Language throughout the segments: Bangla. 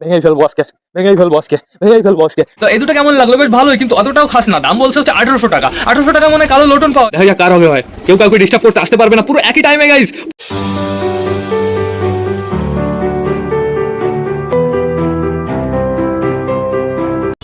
ভেঙেই ফেলব আজকে ভেঙেই ফেলব আজকে ভেঙেই ফেলব আজকে। তো এই দুটো কেমন লাগল? বেশ ভালোই কিন্তু অতটাও খাস না। দাম বলছে হচ্ছে আঠারোশো টাকা। আঠারোশো টাকা মানে কালো লোটন পাওয়া দেখা যাক কার হবে হয়। কেউ কাউকে ডিস্টার্ব করতে আসতে পারবে না। পুরো একই টাইমে গাইজ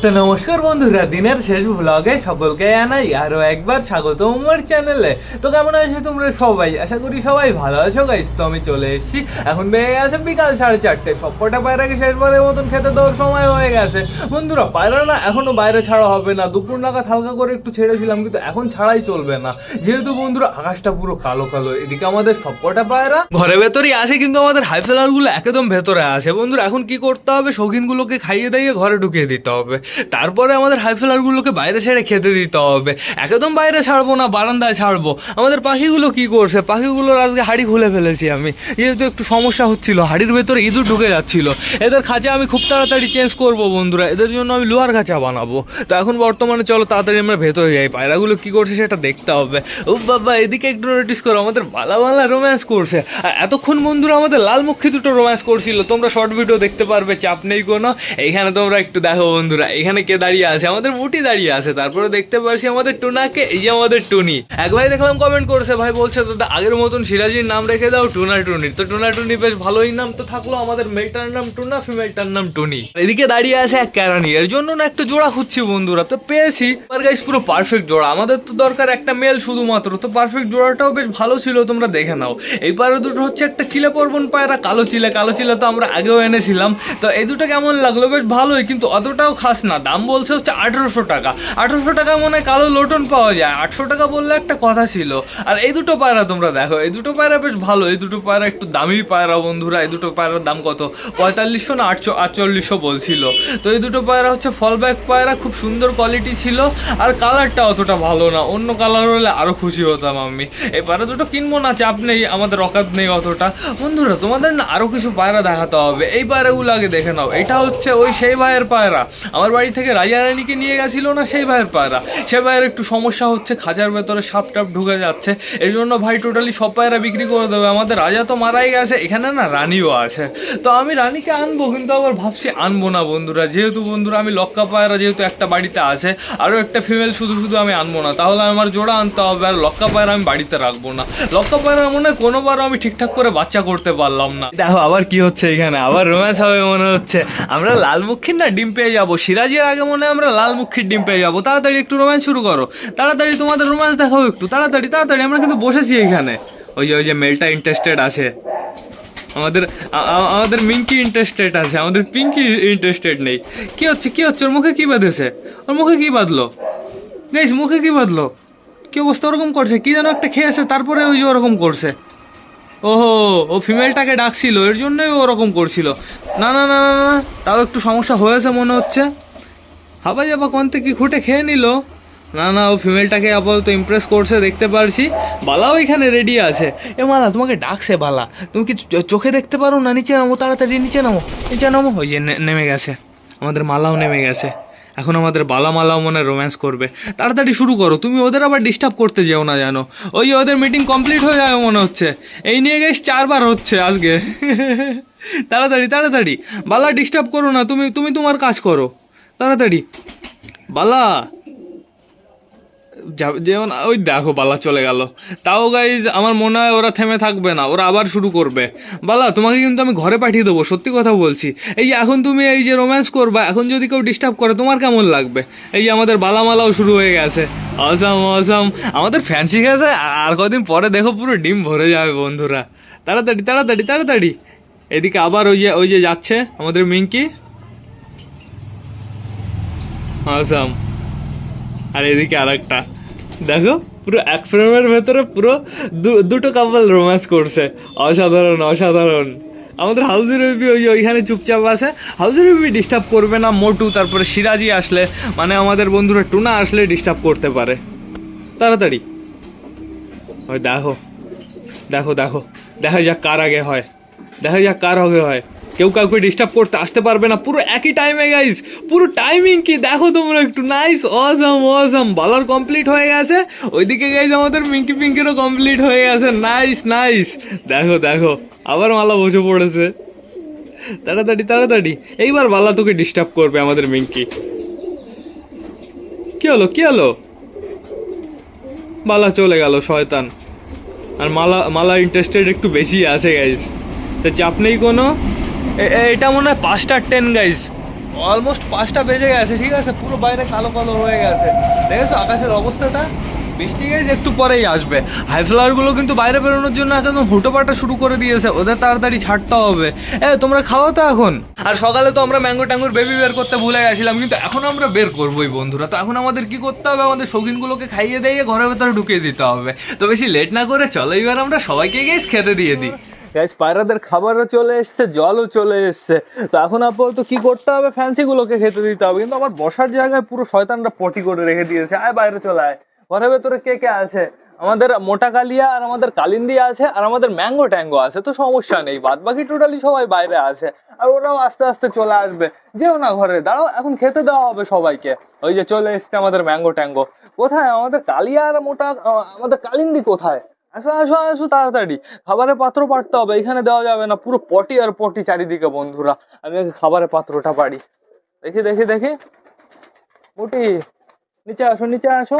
তো নমস্কার বন্ধুরা, দিনের শেষ ভ্লগে সকলকে জানাই আরও একবার স্বাগত আমার চ্যানেলে তো কেমন আছো তোমরা সবাই? আশা করি সবাই ভালো আছো গাইস তো আমি চলে এসেছি। এখন বেড়ে গেছে বিকাল সাড়ে চারটে। সবকটা পায়রাকে শেষবারের মতন খেতে দেওয়ার সময় হয়ে গেছে। বন্ধুরা পায়রা না এখনও বাইরে ছাড়া হবে না। দুপুর নাগাদ হালকা করে একটু ছেড়েছিলাম, কিন্তু এখন ছাড়াই চলবে না। যেহেতু বন্ধুরা, আকাশটা পুরো কালো কালো। এদিকে আমাদের সবকটা পায়রা। ঘরে ভেতরই আসে কিন্তু আমাদের হাইফেলারগুলো একদম ভেতরে আসে বন্ধুরা, এখন কি করতে হবে? শৌখিনগুলোকে খাইয়ে দাইয়ে ঘরে ঢুকিয়ে দিতে হবে। তারপরে আমাদের হাইফেলার গুলোকে বাইরে ছেড়ে খেতে দিতে হবে। একদম বাইরে ছাড়বো না, বারান্দায় ছাড়বো। আমাদের পাখিগুলো কি করছে? পাখিগুলোর আজকে হাড়ি খুলে ফেলেছি আমি। যেহেতু একটু সমস্যা হচ্ছিল, হাড়ির ভেতরে ইঁদুর ঢুকে যাচ্ছিল। এদের খাঁচা আমি খুব তাড়াতাড়ি চেঞ্জ করব বন্ধুরা। এদের জন্য আমি লোহার খাঁচা বানাবো। তো এখন বর্তমানে চলো তাড়াতাড়ি আমরা ভেতরে যাই। পায়রাগুলো কি করছে সেটা দেখতে হবে। ও বাবা, এদিকে একটু নোটিস করো, আমাদের বালা বালা রোম্যান্স করছে। আর এতক্ষণ বন্ধুরা আমাদের লালমুখী দুটো রোম্যান্স করছিল। তোমরা শর্ট ভিডিও দেখতে পারবে, চাপ নেই কোনো। এইখানে তোমরা একটু দেখো বন্ধুরা এখানে কে দাঁড়িয়ে আছে? আমাদের মুটি দাঁড়িয়ে আছে। তারপরে দেখতে পারছি আমাদের টুনাকে এই যে আমাদের টুনি। এক ভাই দেখলাম কমেন্ট করছে, ভাই বলছে, দাদা, আগের মতন সিরাজির নাম রেখে দাও, টুনা টুনির। তো টুনা টুনি বেশ ভালোই নাম তো থাকল আমাদের মেলটার নাম টুনা ফিমেলটার নাম টুনি। এদিকে দাঁড়িয়ে আছে এক ক্যারানি এর জন্য না একটা জোড়া খুঁজছি বন্ধুরা। তো পেয়েছি। আর গাইস পুরো পারফেক্ট জোড়া। আমাদের তো দরকার একটা মেল শুধুমাত্র। তো পারফেক্ট জোড়াটাও বেশ ভালো ছিল, তোমরা দেখে নাও। এই পায়রা দুটো হচ্ছে একটা চিলে পর্বন পায়রা, কালো চিলে। কালো চিলে তো আমরা আগেও এনেছিলাম। তো এই দুটো কেমন লাগল? বেশ ভালোই, কিন্তু অতটাও খাস না। দাম বলছে হচ্ছে আঠেরোশো টাকা। আঠেরোশো টাকা মনে হয় কালো লোটন পাওয়া যায়। আটশো টাকা বললে একটা কথা ছিল। আর এই দুটো পায়রা তোমরা দেখো, এই দুটো পায়রা বেশ ভালো, এই দুটো পায়রা একটু দামি পায়রা বন্ধুরা, এই দুটো পায়রার দাম কত? পঁয়তাল্লিশশো না আটশো, আটচল্লিশশো বলছিল। তো এই দুটো পায়রা হচ্ছে ফল ব্যাক পায়রা, খুব সুন্দর কোয়ালিটি ছিল। আর কালারটা অতটা ভালো না, অন্য কালার হলে আরও খুশি হতাম আমি। এই পায়রা দুটো কিনবো না, চাপ নেই, আমাদের রকাত নেই অতটা। বন্ধুরা, তোমাদের না আরও কিছু পায়রা দেখাতে হবে। এই পায়রাগুলো আগে দেখে নাও, এটা হচ্ছে ওই সেই ভাইয়ের পায়রা। আমার বাড়ি থেকে রাজা রানীকে নিয়ে গেছিল না সেই ভাইয়ের পায়রা? সে ভাইয়ের একটু সমস্যা হচ্ছে, খাঁচার ভেতরে সাপ টাপ ঢুকে যাচ্ছে। এই জন্য ভাই টোটালি সব পায়রা বিক্রি করে দেবে। আমাদের রাজা তো মারাই গেছে, এখানে না রানীও আছে। তো আমি রানীকে আনব, কিন্তু আবার ভাবছি আনব না বন্ধুরা। যেহেতু বন্ধুরা, আমি লক্কা পায়রা যেহেতু একটা বাড়িতে আছে, আরও একটা ফিমেল শুধু শুধু আমি আনব না। তাহলে আমার জোড়া আনতে হবে, আর লক্কা পায়রা আমি বাড়িতে রাখব না। লক্কা পায়রা মনে হয় কোনোবারও আমি ঠিকঠাক করে বাচ্চা করতে পারলাম না। দেখো আবার কি হচ্ছে এখানে, আবার রোম্যান্স হবে মনে হচ্ছে। আমরা লালমুখীর না ডিম পেয়ে যাব সিরাজের আগে মনে আমরা লালমুখীর ডিম পেয়ে যাব। তাড়াতাড়ি একটু রোম্যান্স শুরু করো। তাড়াতাড়ি তোমাদের রোম্যান্স দেখাও একটু। তাড়াতাড়ি তাড়াতাড়ি। আমরা কিন্তু বসেছি এখানে। ওই যে ওই যে মেলটা ইন্টারেস্টেড আছে। আমাদের আমাদের মিঙ্কি ইন্টারেস্টেড আছে। আমাদের পিঙ্কি ইন্টারেস্টেড নেই। কি হচ্ছে কি হচ্ছে? ওর মুখে কী বাঁধেছে? ওর মুখে কী বাঁধলো? গাইস মুখে কী বাঁধলো? কি অবস্থা? ওরকম করছে। কি যেন একটা খেয়েছে, তারপরে ওই যে ওরকম করছে। ওহো, ও ফিমেলটাকে ডাকছিল। এর জন্যই ওরকম করছিল। না না না না না। তাও একটু সমস্যা হয়েছে মনে হচ্ছে। হাবা যাবা কন্তে কি খুঁটে খেয়ে নিল? না না, ও ফিমেলটাকে আপাতত ইমপ্রেস করছে, দেখতে পারছি। বালাও এখানে রেডি আছে। এ মালা, তোমাকে ডাকছে বালা। তুমি কি চোখে দেখতে পারো না? নিচে নামো, তাড়াতাড়ি নিচে নামো। নিচে নামো। ওই যে নেমে গেছে। আমাদের মালাও নেমে গেছে। এখন আমাদের বালা মালাও মনে রোম্যান্স করবে। তাড়াতাড়ি শুরু করো। তুমি ওদের আবার ডিস্টার্ব করতে যেও না, জানো। ওই ওদের মিটিং কমপ্লিট হয়ে যাবে মনে হচ্ছে। এই নিয়ে গেছ চারবার হচ্ছে আজকে। তাড়াতাড়ি তাড়াতাড়ি। বালা ডিস্টার্ব করো না। তুমি তুমি তোমার কাজ করো। তাড়াতাড়ি। বালা। যেমন, ওই দেখো বালা চলে গেল। তাও গাইজ আমার মনে হয় ওরা থেমে থাকবে না, ওরা আবার শুরু করবে। বালা, তোমাকে কিন্তু আমি ঘরে পাঠিয়ে দেবো, সত্যি কথা বলছি। এই যে এখন তুমি এই যে রোম্যান্স করবা, এখন যদি কেউ ডিস্টার্ব করে, তোমার কেমন লাগবে? এই যে আমাদের বালামালাও শুরু হয়ে গেছে। অসাম অসাম আমাদের ফ্যান শিখে গেছে আর কদিন পরে দেখো পুরো ডিম ভরে যাবে বন্ধুরা। তাড়াতাড়ি তাড়াতাড়ি তাড়াতাড়ি। এদিকে আবার ওই যে ওই যে যাচ্ছে আমাদের মিঙ্কি। অসাম আর এদিকে আর একটা দেখো, পুরো এক ফ্রেমের ভেতরে পুরো দুটো কাপল রোম্যান্স করছে। অসাধারণ অসাধারণ। আমাদের হাউজের বেবি ওই ওইখানে চুপচাপ আছে। হাউজের বেবি ডিস্টার্ব করবে না মোটু, তারপরে সিরাজি আসলে মানে আমাদের বন্ধুরা টুনা আসলে ডিস্টার্ব করতে পারে। তাড়াতাড়ি। ওই দেখো। দেখো দেখো। দেখা যাক কার আগে হয়। দেখা যাক কার আগে হয়। কেউ কাউকে ডিস্টার্ব করতে আসতে পারবে না। পুরো একই টাইমে গাইস পুরো টাইমিং কি? দেখো তোমরা একটু। নাইস অসাম অসাম বলার কমপ্লিট হয়ে গেছে। ওইদিকে গাইস আমাদের মিঙ্কি পিঙ্কিরও কমপ্লিট হয়ে গেছে। নাইস নাইস দেখো দেখো। আবার মালা বসে পড়েছে। তাড়াতাড়ি তাড়াতাড়ি। এইবার বালা তোকে ডিস্টার্ব করবে আমাদের মিঙ্কি কি হলো কি হলো? বালা চলে গেল, শয়তান। আর মালা মালা ইন্টারেস্টেড একটু বেশি আছে গাইজ তা চাপ নেই কোনো। এটা মনে হয় পাঁচটা টেন গাইজ অলমোস্ট পাঁচটা বেজে গেছে, ঠিক আছে? পুরো বাইরে কালো কালো হয়ে গেছে। দেখেছ আকাশের অবস্থাটা? বৃষ্টি গাইজ একটু পরেই আসবে। হাই ফ্লাওয়ারগুলো কিন্তু বাইরে বেরোনোর জন্য একদম হুটোপাটা শুরু করে দিয়েছে। ওদের তাড়াতাড়ি ছাড়তে হবে। এ, তোমরা খাওয়া তো এখন। আর সকালে তো আমরা ম্যাঙ্গো ট্যাঙ্গোর বেবি বের করতে ভুলে গেছিলাম, কিন্তু এখন আমরা বের করবোই, বন্ধুরা। তো এখন আমাদের কি করতে হবে? আমাদের শৌখিনগুলোকে খাইয়ে দিয়ে ঘরের ভেতরে ঢুকিয়ে দিতে হবে। তো বেশি লেট না করে চলো, এবার আমরা সবাইকে গিয়ে খেতে দিয়ে দিই। গ্যাস পায়রাদের খাবারও চলে এসছে, জলও চলে এসছে। তো এখন আপাতত কি করতে হবে? ফ্যান্সিগুলোকে খেতে দিতে হবে। কিন্তু আমার বসার জায়গায় পুরো শয়তানরা পটি করে রেখে দিয়েছে। আয় বাইরে চলে আয়। ঘরের ভেতরে কে কে আছে? আমাদের মোটা কালিয়া আর আমাদের কালিন্দি আছে আর আমাদের ম্যাঙ্গো ট্যাঙ্গো আছে, তো সমস্যা নেই। বাদ বাকি টোটালি সবাই বাইরে আছে। আর ওরাও আস্তে আস্তে চলে আসবে। যেও না ঘরে, দাঁড়াও, এখন খেতে দেওয়া হবে সবাইকে। ওই যে চলে এসছে আমাদের ম্যাঙ্গো ট্যাঙ্গো। কোথায়? আমাদের কালিয়া আর মোটা আমাদের কালিন্দি কোথায়? আসো আসো আসো, তাড়াতাড়ি। খাবারের পাত্র পাড়তে হবে, এখানে দেওয়া যাবে না। পুরো পটি আর পটি চারিদিকে বন্ধুরা। আমি আগে খাবারের পাত্রটা পাড়ি। দেখি দেখি দেখি। মুটি, নিচে আসো নিচে আসো।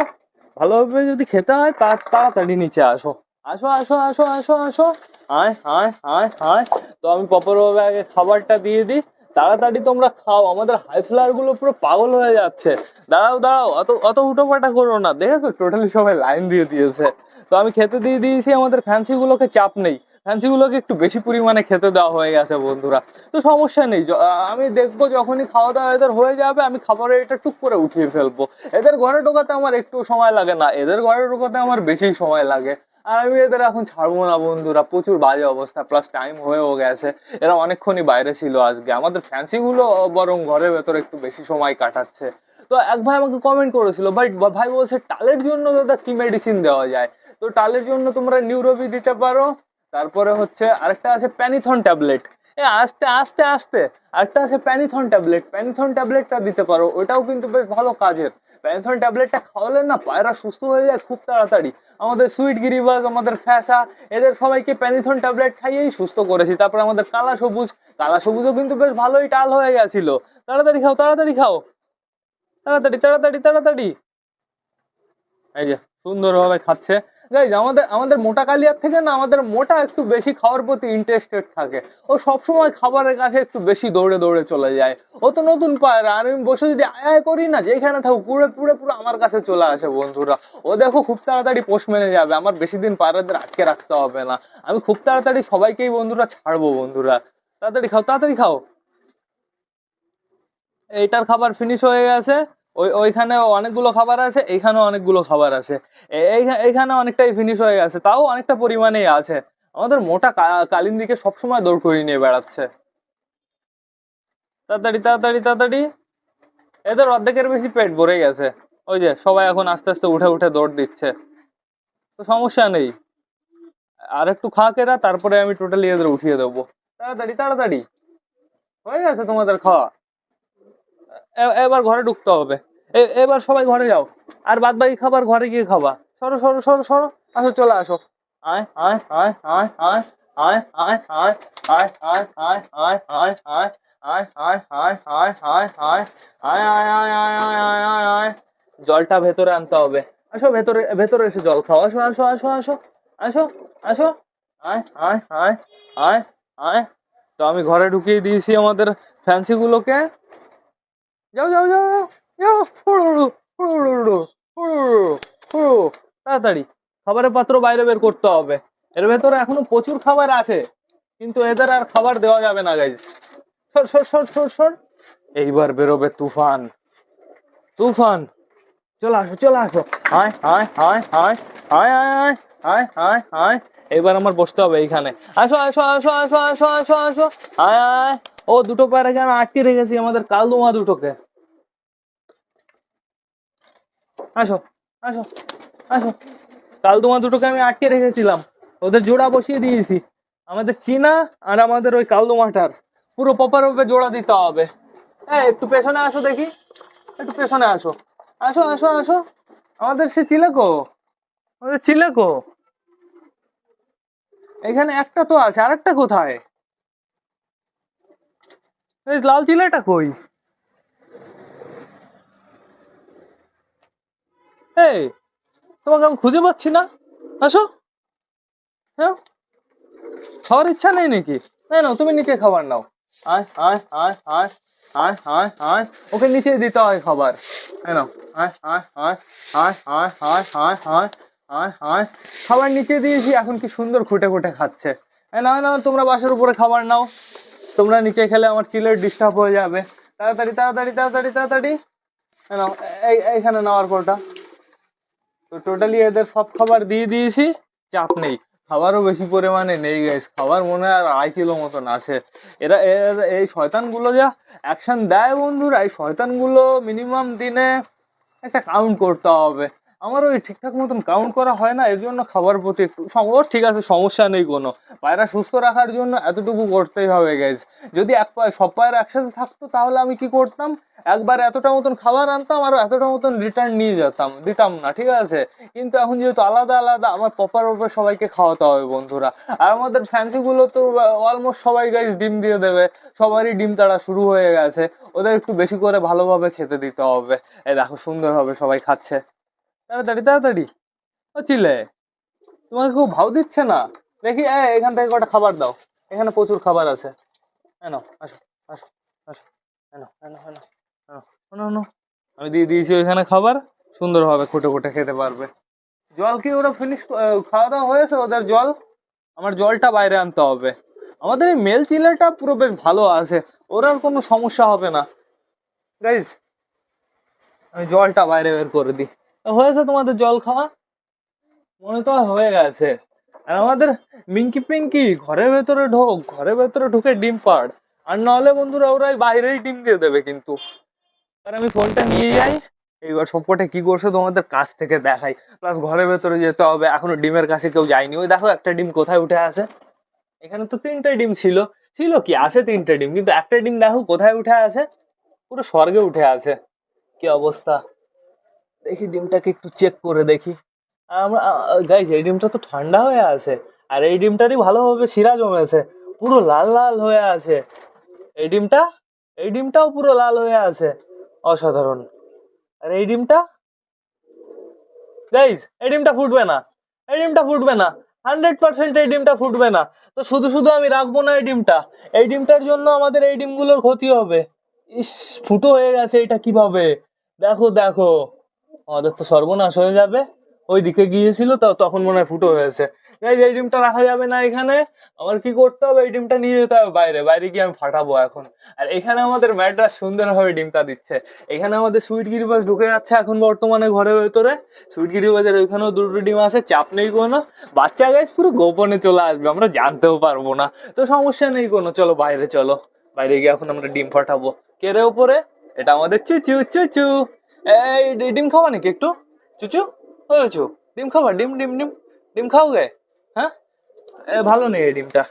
ভালোভাবে যদি খেতে হয়, তা, তাড়াতাড়ি নিচে আসো। আসো আসো আসো আসো আসো। আয় আয় আয় আয়। তো আমি প্রপারভাবে আগে খাবারটা দিয়ে দিই। তাড়াতাড়ি তোমরা খাও, আমাদের হাই ফ্লাওয়ারগুলো পুরো পাগল হয়ে যাচ্ছে। দাঁড়াও দাঁড়াও, অত অত উটোপাটা করো না। দেখেছ? টোটালি সবাই লাইন দিয়ে দিয়েছে। তো আমি খেতে দিয়ে দিয়েছি, আমাদের ফ্যান্সি গুলোকে চাপ নেই। ফ্যান্সি গুলোকে একটু বেশি পরিমাণে খেতে দেওয়া হয়ে গেছে বন্ধুরা। তো সমস্যা নেই আমি দেখব যখনই খাওয়া দাওয়া এদের হয়ে যাবে, আমি খাবারের এটা টুক করে উঠিয়ে ফেলব। এদের ঘরে ঢোকাতে আমার একটু সময় লাগে না, এদের ঘরে ঢোকাতে আমার বেশি সময় লাগে। আর আমি এদের এখন ছাড়বো না বন্ধুরা, প্রচুর বাজে অবস্থা প্লাস টাইম হয়েও গেছে। এরা অনেকক্ষণই বাইরে ছিল আজকে। আমাদের ফ্যান্সিগুলো বরং ঘরের ভেতরে একটু বেশি সময় কাটাচ্ছে। তো এক ভাই আমাকে কমেন্ট করেছিল বাট ভাই বলছে, টালের জন্য দাদা কি মেডিসিন দেওয়া যায়? তো টালের জন্য তোমরা নিউরোবি দিতে পারো। তারপরে হচ্ছে আরেকটা আছে প্যানিথন ট্যাবলেট। এ, আস্তে আস্তে আস্তে। আরেকটা আছে প্যানিথন ট্যাবলেট। প্যানিথন ট্যাবলেটটা দিতে পারো, ওটাও কিন্তু বেশ ভালো কাজের। প্যানিথন ট্যাবলেটটা খাওয়ালে না পায়রা সুস্থ হয়ে যায় খুব তাড়াতাড়ি। আমাদের সুইট গিরিবাজ আমাদের ফ্যাসা, এদের সবাইকে প্যানিথন ট্যাবলেট খাইয়েই সুস্থ করেছি। তারপরে আমাদের কালা সবুজ, কালা সবুজও কিন্তু বেশ ভালোই টাল হয়ে গেছিল। তাড়াতাড়ি খাও তাড়াতাড়ি খাও। তাড়াতাড়ি তাড়াতাড়ি তাড়াতাড়ি। এই যে, সুন্দরভাবে খাচ্ছে। গাইজ আমাদের আমাদের মোটা কালিয়ার থেকে না আমাদের মোটা একটু বেশি খাওয়ার প্রতি ইন্টারেস্টেড থাকে। ও সবসময় খাবারের কাছে একটু বেশি দৌড়ে দৌড়ে চলে যায়। ও তো নতুন পায়রা আর আমি বসে যদি আয় আয় করি না, যেখানে থাকুক পুরো পুরো পুরো আমার কাছে চলে আসে বন্ধুরা। ও দেখো খুব তাড়াতাড়ি পোষ মেনে যাবে, আমার বেশি দিন পায়রাদের আটকে রাখতে হবে না। আমি খুব তাড়াতাড়ি সবাইকেই বন্ধুরা ছাড়বো বন্ধুরা। তাড়াতাড়ি খাও তাড়াতাড়ি খাও। এইটার খাবার ফিনিশ হয়ে গেছে। ওই ওইখানে অনেকগুলো খাবার আছে, এইখানেও অনেকগুলো খাবার আছে। এইখানে অনেকটাই ফিনিশ হয়ে গেছে, তাও অনেকটা পরিমাণেই আছে। আমাদের মোটা কা- কালিন দিকে সবসময় দৌড় করিয়ে নিয়ে বেড়াচ্ছে। তাড়াতাড়ি তাড়াতাড়ি তাড়াতাড়ি। এদের অর্ধেকের বেশি পেট ভরে গেছে। ওই যে সবাই এখন আস্তে আস্তে উঠে উঠে দৌড় দিচ্ছে। তো সমস্যা নেই। আর একটু এরা, তারপরে আমি টোটালি এদের উঠিয়ে দেবো। তাড়াতাড়ি তাড়াতাড়ি। হয়ে গেছে তোমাদের খাওয়া। এবার ঘরে ঢুকতে হবে এবার সবাই ঘরে যাও আর বাদ বাকি খাবার ঘরে গিয়ে খাবা সরো সরো সরো সরো আসো চলে আসো আয় আয় আয় আয় আয় আয় আয় আয় আয় আয় আয় আয় আয় আয় জলটা ভেতরে আনতে হবে আসো ভেতরে ভেতরে এসে জল খাও আসো আসো আসো আসো আসো আসো আয় আয় আয় আয় আয় তো আমি ঘরে ঢুকিয়ে দিয়েছি আমাদের ফ্যান্সি গুলোকে যাও যাও যাও যাও, হুড়ুড়ু, হুড়ুড়ু, হুড়ু। তাড়াতাড়ি। খাবারের পাত্র বাইরে বের করতে হবে। এর ভেতরে এখনও প্রচুর খাবার আছে কিন্তু এদের আর খাবার দেওয়া যাবে না গাইজ সর সর সর সর সর। এইবার বেরোবে তুফান। তুফান। চলে আসো চলে আসো। আয় আয় আয় আয় আয় আয় আয় আয় আয় এবার আমার বসতে হবে এইখানে। আসো আসো আসো আসো আসো আসো আসো। আয় আয় ও দুটো পায়রাকে আমি আটকে রেখেছি আমাদের কালদুমা দুটোকে। আসো আসো আসো। কালদুমা দুটোকে আমি আটকে রেখেছিলাম। ওদের জোড়া বসিয়ে দিয়েছি। আমাদের চীনা আর আমাদের ওই কালদুমাটার পুরো প্রপার ভাবে জোড়া দিতে হবে। হ্যাঁ একটু পেছনে আসো দেখি। একটু পেছনে আসো। আসো আসো আসো। আমাদের সে চিলেকো। আমাদের চিলেকো। এখানে একটা তো আছে। আরেকটা কোথায়? এই লাল চিলেটা কই? এই তোমাকে আমি খুঁজে পাচ্ছি না আসো হ্যাঁ খাওয়ার ইচ্ছা নেই নাকি না না তুমি নিচে খাবার নাও আয় আয় আয় আয় আয় আয় আয় ওকে নিচে দিতে হয় খাবার হ্যাঁ আয় আয় আয় আয় আয় খাবার নিচে দিয়েছি এখন কি সুন্দর খুঁটে খুঁটে খাচ্ছে হ্যাঁ না না তোমরা বাসার উপরে খাবার নাও তোমরা নিচে খেলে আমার চিলের ডিস্টার্ব হয়ে যাবে তাড়াতাড়ি তাড়াতাড়ি তাড়াতাড়ি তাড়াতাড়ি হ্যাঁ নাও এই এইখানে নাও কোটা তো টোটালি এদের সব খাবার দিয়ে দিয়েছি, চাপ নেই। খাবারও বেশি পরিমাণে নেই গাইস খাবার মনে হয় আর আড়াই কিলো মতন আছে। এরা, এর- এই শয়তানগুলো যা অ্যাকশন দেয় বন্ধুরা, এই শয়তানগুলো মিনিমাম দিনে একটা কাউন্ট করতে হবে। আমার ওই ঠিকঠাক মতন কাউন্ট করা হয় না, এর জন্য খাবার প্রতি একটু সম- ও ঠিক আছে, সমস্যা নেই কোনো। পায়রা সুস্থ রাখার জন্য এতটুকু করতেই হবে গাইজ যদি এক পায়ে, সব পায়রা একসাথে থাকতো, তাহলে আমি কি করতাম? একবার এতটা মতন খাবার আনতাম আর এতটা মতন রিটার্ন নিয়ে যেতাম, দিতাম না, ঠিক আছে? কিন্তু এখন যেহেতু আলাদা আলাদা, আমার প্রপার উপরে সবাইকে খাওয়াতে হবে, বন্ধুরা। আর আমাদের ফ্যান্সিগুলো তো অলমোস্ট সবাই গাইজ ডিম দিয়ে দেবে। সবারই ডিম তাড়া শুরু হয়ে গেছে। ওদের একটু বেশি করে ভালোভাবে খেতে দিতে হবে। এই দেখো, সুন্দরভাবে সবাই খাচ্ছে। তাড়াতাড়ি তাড়াতাড়ি। ও চিলে তোমাকে খুব ভাও দিচ্ছে না? দেখি এ, এখান থেকে কটা খাবার দাও। এখানে প্রচুর খাবার আছে। এনো আসো আসো আসো। এনো এনো এনো এনো এনো আমি দিয়ে দিয়েছি ওইখানে খাবার সুন্দরভাবে খুঁটে খুঁটে খেতে পারবে। জল কি ওরা ফিনিশ খাওয়া দাওয়া হয়েছে ওদের জল? আমার জলটা বাইরে আনতে হবে। আমাদের এই মেল চিলারটা পুরো বেশ ভালো আছে। ওর আর কোনো সমস্যা হবে না। গাইজ আমি জলটা বাইরে বের করে দিই। হয়েছে তোমাদের জল খাওয়া? মনে তো হয় গেছে। আর আমাদের মিঙ্কি পিঙ্কি, ঘরের ভেতরে ঢোক, ঘরের ভেতরে ঢুকে ডিম পাড়। আর নাহলে বন্ধুরা, ওরা ওই বাইরেই ডিম দিয়ে দেবে কিন্তু। আর আমি ফোনটা নিয়ে যাই। এইবার সবকটা কি করছে তোমাদের কাছ থেকে দেখাই। প্লাস ঘরের ভেতরে যেতে হবে। এখনও ডিমের কাছে কেউ যায়নি। ওই দেখো, একটা ডিম কোথায় উঠে আছে? এখানে তো তিনটে ডিম ছিল। ছিল কি? আছে তিনটে ডিম। কিন্তু একটা ডিম দেখো কোথায় উঠে আছে? পুরো স্বর্গে উঠে আছে। কি অবস্থা? দেখি ডিমটাকে একটু চেক করে দেখি। আমরা গাইজ এই ডিমটা তো ঠান্ডা হয়ে আছে। আর এই ডিমটারই ভালোভাবে শিরা জমেছে। পুরো লাল লাল হয়ে আছে। এই ডিমটা, এই ডিমটাও পুরো লাল হয়ে আছে। অসাধারণ। আর এই ডিমটা? গাইজ এই ডিমটা ফুটবে না। এই ডিমটা ফুটবে না। হান্ড্রেড পার্সেন্ট এই ডিমটা ফুটবে না। তো শুধু শুধু আমি রাখব না এই ডিমটা। এই ডিমটার জন্য আমাদের এই ডিমগুলোর ক্ষতি হবে। ইস, ফুটো হয়ে গেছে এটা কীভাবে? দেখো দেখো। আমাদের তো সর্বনাশ হয়ে যাবে। ওই দিকে গিয়েছিল তখন মনে হয় ফুটো হয়েছে। এই এই ডিমটা রাখা যাবে না এখানে, আমার কি করতে হবে? এই ডিমটা নিয়ে যেতে হবে বাইরে। বাইরে গিয়ে আমি ফাটাবো এখন। আর এখানে আমাদের ম্যাড্রাস সুন্দরভাবে ডিমটা দিচ্ছে। এখানে আমাদের সুইট গিরিবাজ ঢুকে যাচ্ছে এখন বর্তমানে ঘরের ভেতরে। সুইট গিরিবাজের ওইখানেও দুটো ডিম আছে, চাপ নেই কোনো। বাচ্চা গাছ পুরো গোপনে চলে আসবে, আমরা জানতেও পারব না। তো সমস্যা নেই কোনো, চলো বাইরে চলো। বাইরে গিয়ে এখন আমরা ডিম ফাটাবো। কেরে ওপরে, এটা আমাদের চুচু চুচু। এই ডিম খাওয়া নাকি একটু? চুচু? ও চু ডিম খাবা ডিম ডিম ডিম ডিম খাও গে হ্যাঁ ভালো নেই এই ডিমটা।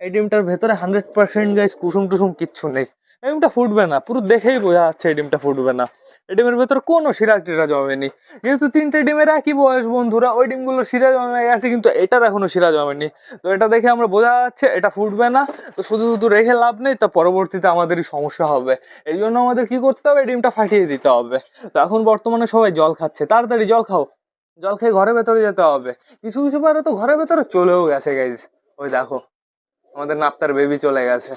এই ডিমটার ভেতরে হান্ড্রেড পার্সেন্ট গাইস কুসুম টুসুম কিচ্ছু নেই। এই ডিমটা ফুটবে না, পুরো দেখেই বোঝা যাচ্ছে এই ডিমটা ফুটবে না। এই ডিমের ভেতরে কোনো সিরাজ টিরাজ জমেনি যেহেতু তিনটে ডিমের একই বয়স বন্ধুরা, ওই ডিমগুলো সিরা জমে গেছে, কিন্তু এটার এখনও সিরা জমেনি তো এটা দেখে আমরা বোঝা যাচ্ছে এটা ফুটবে না। তো শুধু শুধু রেখে লাভ নেই, তা পরবর্তীতে আমাদেরই সমস্যা হবে। এই জন্য আমাদের কি করতে হবে? ডিমটা ফাটিয়ে দিতে হবে। তো এখন বর্তমানে সবাই জল খাচ্ছে। তাড়াতাড়ি জল খাও। জল খেয়ে ঘরের ভেতরে যেতে হবে। কিছু কিছু পারে তো ঘরের ভেতরে চলেও গেছে গাইজ ওই দেখো, আমাদের নাপ্তার বেবি চলে গেছে।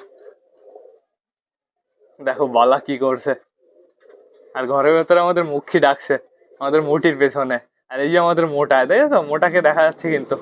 দেখো, বালা কি করছে। আর ঘরের ভেতরে আমাদের মুখী ডাকছে, আমাদের মোটির পেছনে। আর এই যে আমাদের মোটা, দেখেছ? মোটাকে দেখা যাচ্ছে কিন্তু।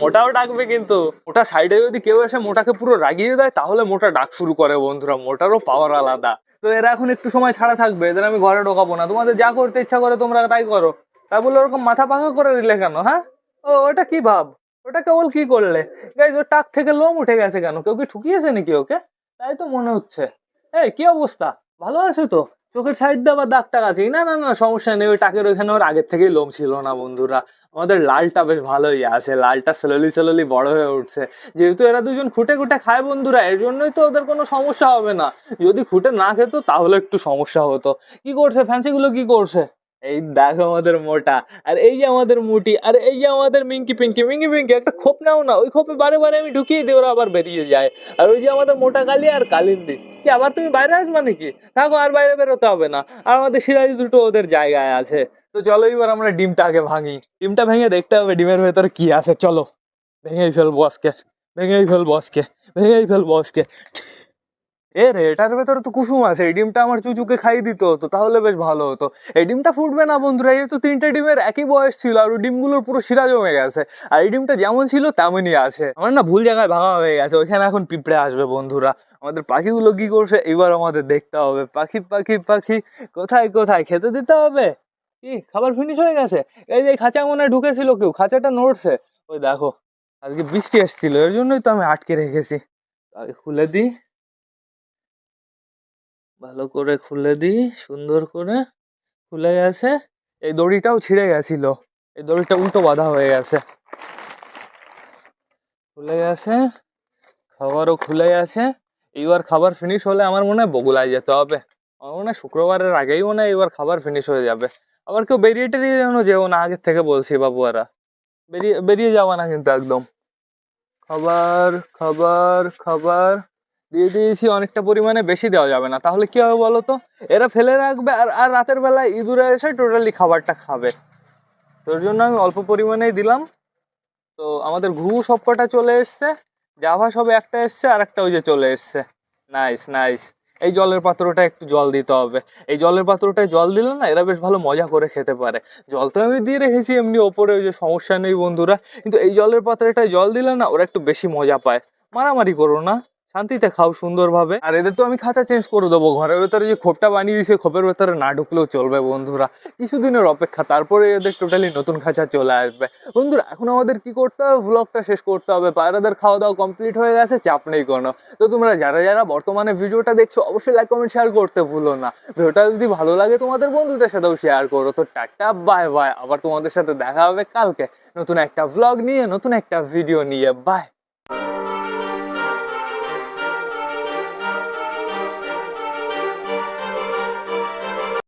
মোটাও ডাকবে কিন্তু। ওটা সাইডে যদি কেউ এসে মোটাকে পুরো রাগিয়ে দেয়, তাহলে মোটা ডাক শুরু করে বন্ধুরা। মোটারও পাওয়ার আলাদা। তো এরা এখন একটু সময় ছাড়া থাকবে, এদের আমি ঘরে ঢোকাবো না। তোমাদের যা করতে ইচ্ছা করে তোমরা তাই করো। তাই বলে ওরকম মাথা পাকা করে দিলে কেন হ্যাঁ? ও, ওটা কি ভাব? ওটা কেবল কি করলে? গাইজ ওর টাক থেকে লোম উঠে গেছে কেন? কেউ কি ঠুকিয়েছে নাকি ওকে? তাই তো মনে হচ্ছে। এই, কি অবস্থা? ভালো আছো তো? চোখের সাইড আবার দাগ টাক আছে না না না, সমস্যা নেই, ওই টাকের ওইখানে ওর আগের থেকেই লোম ছিল না, বন্ধুরা। আমাদের লালটা বেশ ভালোই আছে, লালটা স্লোলি স্লোলি বড় হয়ে উঠছে। যেহেতু এরা দুজন খুঁটে খুঁটে খায়, বন্ধুরা, এর জন্যই তো ওদের কোনো সমস্যা হবে না। যদি খুঁটে না খেতো, তাহলে একটু সমস্যা হতো। কি করছে? ফ্যান্সিগুলো কি করছে? এই দেখো আমাদের মোটা, আর এই যে আমাদের মুটি, আর এই যে আমাদের মিঙ্কি পিঙ্কি মিঙ্কি পিঙ্কি, একটা খোপ নাও না, ওই খোপে বারে বারে আমি ঢুকিয়ে দিই, ওরা আবার বেরিয়ে যায়। আর ওই যে আমাদের মোটা কালি আর কালিন্দি, কি আবার তুমি বাইরে আসবে নাকি? থাকো আর বাইরে বেরোতে হবে না, আর আমাদের সিরাজ দুটো ওদের জায়গায় আছে। তো চলো এবার আমরা ডিমটা আগে ভাঙি। ডিমটা ভেঙে দেখতে হবে ডিমের ভেতরে কি আছে, চলো। ভেঙেই ফেলব আজকে, ভেঙেই ফেলব আজকে, ভেঙেই ফেলব আজকে। এ রে, এটার ভেতরে তো কুসুম আছে, এই ডিমটা আমার চুচুকে খাইয়ে দিত হতো তাহলে বেশ ভালো হতো। এই ডিমটা ফুটবে না বন্ধুরা, এই তো তিনটে ডিমের একই বয়স ছিল, আর ডিমগুলোর পুরো শিরা জমে গেছে। আর এই ডিমটা যেমন ছিল, তেমনই আছে। আমার না ভুল জায়গায় ভাঙা হয়ে গেছে, ওইখানে এখন পিঁপড়ে আসবে বন্ধুরা। আমাদের পাখিগুলো কি করছে, এবার আমাদের দেখতে হবে। পাখি পাখি পাখি, কোথায় কোথায়? খেতে দিতে হবে? কি, খাবার ফিনিশ হয়ে গেছে? এই যে খাঁচা মনে ঢুকেছিল কেউ, খাঁচাটা নড়ছে। ওই দেখো, আজকে বৃষ্টি এসেছিল, এর জন্যই তো আমি আটকে রেখেছি। খুলে দিই। ভালো করে খুলে দিই, সুন্দর করে। খুলে গেছে। এই দড়িটাও ছিঁড়ে গেছিল। এই দড়িটা উল্টো বাঁধা হয়ে গেছে। খুলে গেছে। খাবারও খুলে গেছে। এইবার খাবার ফিনিশ হলে আমার মনে হয় বগুলায় যেতে হবে। আমার মনে হয় শুক্রবারের আগেই মনে হয় খাবার ফিনিশ হয়ে যাবে। আবার কেউ বেরিয়ে টেরিয়ে যেন যেও না, আগের থেকে বলছি বাবুয়ারা বেরিয়ে বেরিয়ে যাওয়া না কিন্তু একদম। খাবার খাবার খাবার। দিয়ে দিয়েছি অনেকটা পরিমাণে, বেশি দেওয়া যাবে না। তাহলে কি হবে বলো তো? এরা ফেলে রাখবে আর আর রাতের বেলায় ইঁদুরে এসে টোটালি খাবারটা খাবে। তোর জন্য আমি অল্প পরিমাণেই দিলাম। তো আমাদের ঘু সবকটা চলে এসছে। জাভা সব একটা এসছে, আর একটা ওই যে চলে এসছে। নাইস নাইস এই জলের পাত্রটা একটু জল দিতে হবে। এই জলের পাত্রটায় জল দিলে না এরা বেশ ভালো মজা করে খেতে পারে। জল তো আমি দিয়ে রেখেছি এমনি ওপরে, ওই যে সমস্যা নেই বন্ধুরা। কিন্তু এই জলের পাত্রটায় জল দিলে না ওরা একটু বেশি মজা পায়। মারামারি করো না। শান্তিতে খাও সুন্দরভাবে। আর এদের তো আমি খাঁচা চেঞ্জ করে দেবো। ঘরের ভেতরে যে খোপটা বানিয়ে দিয়েছে, খোপের ভেতরে না ঢুকলেও চলবে বন্ধুরা। কিছুদিনের অপেক্ষা, তারপরে এদের টোটালি নতুন খাঁচা চলে আসবে। বন্ধুরা, এখন আমাদের কি করতে হবে? ব্লগটা শেষ করতে হবে। পায়রাদের খাওয়া দাওয়া কমপ্লিট হয়ে গেছে, চাপ নেই কোনো। তো তোমরা যারা যারা বর্তমানে ভিডিওটা দেখছ, অবশ্যই লাইক কমেন্ট শেয়ার করতে ভুলো না। ভিডিওটা যদি ভালো লাগে, তোমাদের বন্ধুদের সাথেও শেয়ার করো। তো টাটা বাই বাই আবার তোমাদের সাথে দেখা হবে কালকে। নতুন একটা ভ্লগ নিয়ে, নতুন একটা ভিডিও নিয়ে। বাই